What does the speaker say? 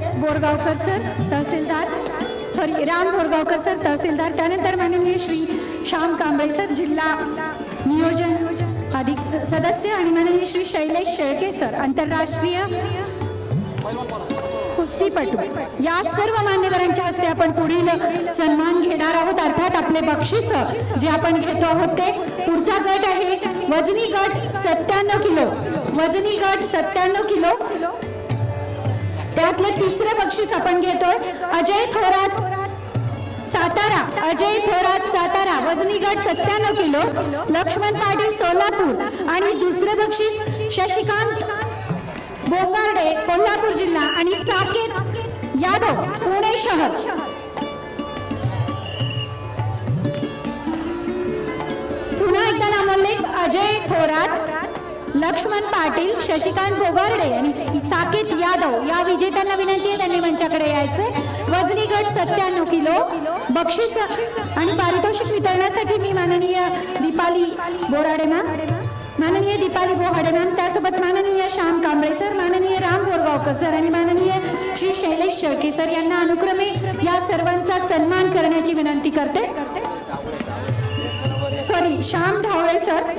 S Borgaonkar sir tehsildar sorry Ram Borgaonkar sir tehsildar त्यानंतर माननीय Shri Shyam Kamble sir जिल्हा नियोजन अधिक सदस्य आणि माननीय श्री शैलेश शेळके सर आंतरराष्ट्रीय कुस्तीपटू. या सर्व मान्यवरांच्या हस्ते आपण पुढील सन्मान घेणार आहोत. अर्थात आपले बक्षीस जे आपण घेतो आहोत ते पुढचा गट आहे. वजनी गट सत्त्याण्णव किलो. वजनी गट सत्त्याण्णव किलो. त्यातलं तिसरं बक्षीस आपण घेतोय. अजय थोरात सातारा. अजय थोरात सातारा. वजनी गट सत्त्याण्णव किलो. लक्ष्मण पाटील सोलापूर. आणि दुसरं बक्षीस शशिकांत बोंगार्डे कोल्हापूर जिल्हा आणि साकेत यादव पुणे शहर. पुन्हा एकदा नामोल्लेख. अजय थोरात लक्ष्मण पाटील शशिकांत बोगार्डे आणि साकेत यादव. या विजेत्यांना विनंती आहे त्यांनी मंचाकडे यायचे. वजनी गट सत्त्याण्णव किलो बक्षीस आणि पारितोषिक वितरणासाठी मी माननीय दीपाली बोराडे मॅम माननीय दीपाली बोहाडे मॅम त्यासोबत माननीय श्याम कांबळे सर माननीय राम बोरगावकर सर आणि माननीय श्री शैलेश शेळके सर यांना अनुक्रमे या सर्वांचा सन्मान करण्याची विनंती करते. Sorry Shyam Dhawale sir.